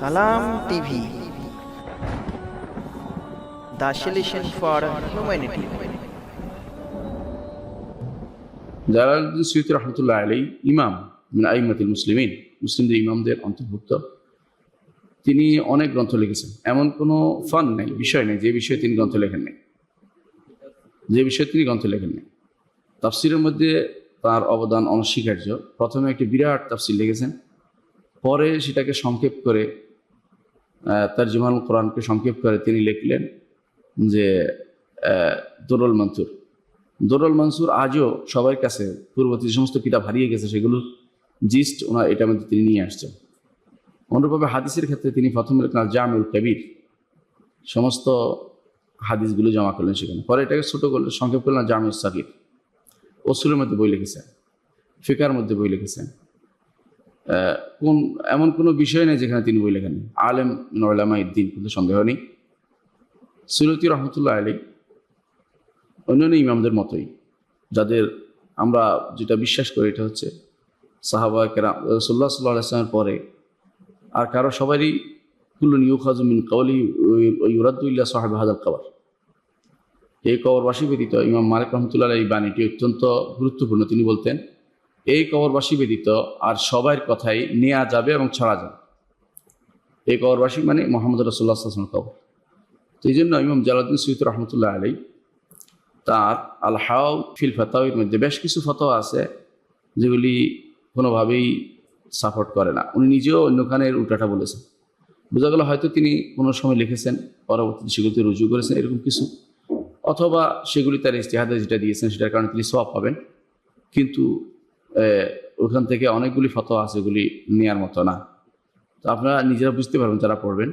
Salam TV. The solution for humanity. Jalaluddin Syed রহমতুল্লাহ আলী ইমাম মিন আইমাতিল মুসলিমিন, মুসলিমদের ইমামদের অন্তর্ভুক্ত। তিনি অনেক গ্রন্থ লিখেছেন। এমন কোনো ফান নেই, বিষয় নেই, যে বিষয়ে তিনি গ্রন্থ লেখেন নেই। যে বিষয়ে তিনি গ্রন্থ লেখেন নেই। তাফসিরের মধ্যে তার অবদান অনস্বীকার্য। প্রথমে একটি বিরাট তাফসির লিখেছেন। পরে সেটাকে সংক্ষেপ করে তার জিমাল কোরআনকে সংক্ষেপ করে তিনি লিখলেন যে দুরুল মনসুর। দুরুল মনসুর আজও সবার কাছে পূর্ববর্তী যে সমস্ত কিতাব হারিয়ে গেছে সেগুলো জিস্ট ওনার এটার মধ্যে তিনি নিয়ে আসছেন। অনুরূপভাবে হাদিসের ক্ষেত্রে তিনি প্রথম লিখলেন জামিউল কবির। সমস্ত হাদিসগুলো জমা করলেন সেখানে। পরে এটাকে ছোটো করলেন সংক্ষেপ করলেন জামিউল সাকির ওসুলের মধ্যে বই লিখেছেন, ফিকার মধ্যে বই লিখেছেন। কোন, এমন কোনো বিষয় নেই যেখানে তিনি বই লেখেন আলেম নলামা ইদ্দিন কিন্তু সন্দেহ নেই। সুলতি রহমতুল্লাহ আলী অন্যান্য ইমামদের মতোই, যাদের আমরা যেটা বিশ্বাস করি এটা হচ্ছে সাহাবা কেরাম রসুল্লাহ সাল্লাহ আসলামের পরে, আর কারও সবারই কুল্লুন ইউখাজুমিন কৌলি ইউরাদুল্লাহ সাহেব হাজার কবর। এই কবরবাসী ব্যতীত ইমাম মালিক রহমতুল্লাহ এই বাণীটি অত্যন্ত গুরুত্বপূর্ণ। তিনি বলতেন এই কবরবাসী ব্যতীত আর সবার কথাই নেওয়া যাবে এবং ছড়া যাবে। এই কবরবাসী মানে মোহাম্মদ রসুল্লাহ আসলামের কবর। তো এই জন্য ইমাম জালাউদ্দিন সৈয়দ রহমতুল্লাহ আলী তার আল হাও ফিল ফতাওয়ের মধ্যে বেশ কিছু ফতোয়া আছে, যেগুলি কোনোভাবেই সাপোর্ট করে না। উনি নিজেও অন্যখানের উল্টাটা বলেছেন। বোঝা গেল হয়তো তিনি কোনো সময় লিখেছেন, পরবর্তীতে সেগুলিতে রুজু করেছেন, এরকম কিছু। অথবা সেগুলি তার ইস্তেহাদে যেটা দিয়েছেন, সেটার কারণে তিনি সব পাবেন। কিন্তু ওখান থেকে অনেকগুলি ফতোয়া আছে এগুলি নেওয়ার মতো না। তো আপনারা নিজেরা বুঝতে পারবেন যারা পড়বেন।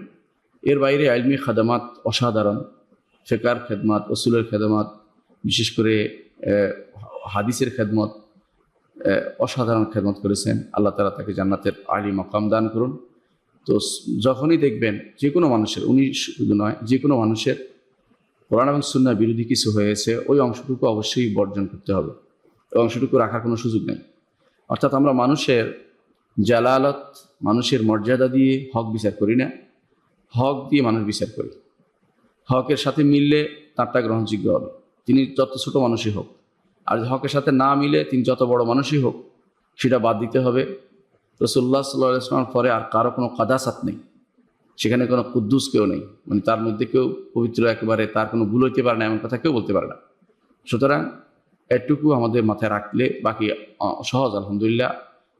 এর বাইরে আলমি খাদামাত অসাধারণ, ফেকার খেদমাত, ওসুলের খেদমাত, বিশেষ করে হাদিসের খেদমত অসাধারণ খেদমত করেছেন। আল্লাহ তালা তাকে জান্নাতের আলী মকাম দান করুন। তো যখনই দেখবেন যে কোনো মানুষের, উনি শুধু নয়, যে কোনো মানুষের কোরআন এবং সুন্না বিরোধী কিছু হয়েছে, ওই অংশটুকু অবশ্যই বর্জন করতে হবে। অংশটুকু রাখার কোনো সুযোগ নেই। অর্থাৎ আমরা মানুষের জালালত, মানুষের মর্যাদা দিয়ে হক বিচার করি না। হক দিয়ে মানুষ বিচার করি। হকের সাথে মিললে তারটা গ্রহণযোগ্য হবে। তিনি যত ছোট মানুষই হোক, আর হকের সাথে না মিলে তিনি যত বড় মানুষই হোক, সেটা বাদ দিতে হবে। রসুল্লাহ সাল্লাহ ইসলামের পরে আর কারও কোনো কাদাসাত নেই। সেখানে কোনো কুদ্দুস কেউ নেই। মানে তার মধ্যে কেউ পবিত্র একেবারে, তার কোনো ভুল হইতে পারে না, এমন কথা কেউ বলতে পারে না। সুতরাং এটুকু আমাদের মাথায় রাখলে বাকি সহজ, আলহামদুলিল্লাহ।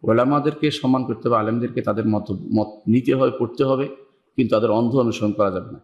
ওলামাদেরকে সম্মান করতে হবে, আলেমদেরকে তাদের মত মত নিতে হবে, পড়তে হবে, কিন্তু তাদের অন্ধ অনুসরণ করা যাবে না।